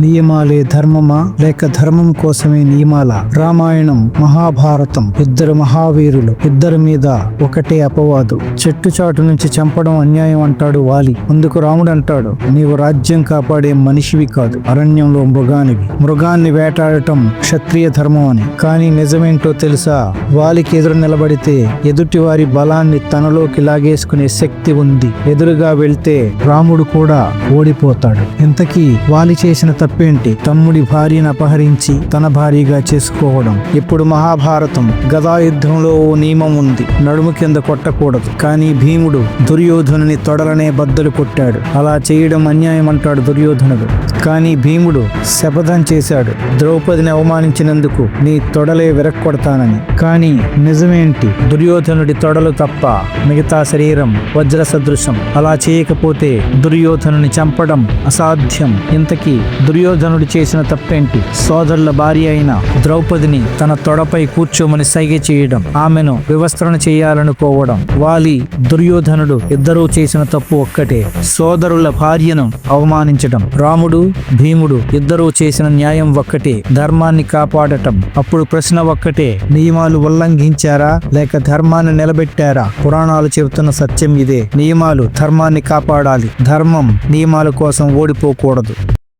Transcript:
నియమాలే ధర్మమా? లేక ధర్మం కోసమే నియమాల? రామాయణం మహాభారతం ఇద్దరు మహావీరులు ఇద్దరి మీద ఒకటే అపవాదు. చెట్టు చాటు నుంచి చంపడం అన్యాయం అంటాడు వాలి. అందుకు రాముడు అంటాడు నీవు రాజ్యం కాపాడే మనిషివి కాదు. అరణ్యంలో మృగానివి. మృగాన్ని వేటాడటం క్షత్రియ ధర్మం అని. కానీ నిజమేంటో తెలుసా? వాలికి ఎదురు నిలబడితే ఎదుటి వారి బలాన్ని తనలోకి లాగేసుకునే శక్తి ఉంది. ఎదురుగా వెళ్తే రాముడు కూడా ఓడిపోతాడు. ఇంతకీ వాలి చేసిన తప్పేంటి? తమ్ముడి భార్యను అపహరించి తన భార్యగా చేసుకోవడం. ఇప్పుడు మహాభారతం. గదా యుద్ధంలో ఓ నియమం ఉంది. నడుము కింద కొట్టకూడదు. కానీ భీముడు దుర్యోధనుని తొడలనే బద్దలు కొట్టాడు. అలా చేయడం అన్యాయం అంటాడు దుర్యోధనుడు. కానీ భీముడు శపథం చేశాడు. ద్రౌపదిని అవమానించినందుకు నీ తొడలే విరక్కొడతానని. కానీ నిజమేంటి? దుర్యోధనుడి తొడలు తప్ప మిగతా శరీరం వజ్ర సదృశం అలా చేయకపోతే దుర్యోధనుని చంపడం అసాధ్యం. ఇంతకీ దుర్యోధనుడు చేసిన తప్పేంటి? సోదరుల భార్య అయిన ద్రౌపదిని తన తొడపై కూర్చోమని సైగ చేయడం ఆమెను వివస్త్రణ చేయాలనుకోవడం. వాలి దుర్యోధనుడు ఇద్దరూ చేసిన తప్పు ఒక్కటే. సోదరుల భార్యను అవమానించడం. రాముడు భీముడు ఇద్దరూ చేసిన న్యాయం ఒక్కటే. ధర్మాన్ని కాపాడటం. అప్పుడు ప్రశ్న ఒక్కటే. నియమాలు ఉల్లంఘించారా? లేక ధర్మాన్ని నిలబెట్టారా? పురాణాలు చెబుతున్న సత్యం ఇదే. నియమాలు ధర్మాన్ని కాపాడాలి. ధర్మం నియమాల కోసం ఓడిపోకూడదు.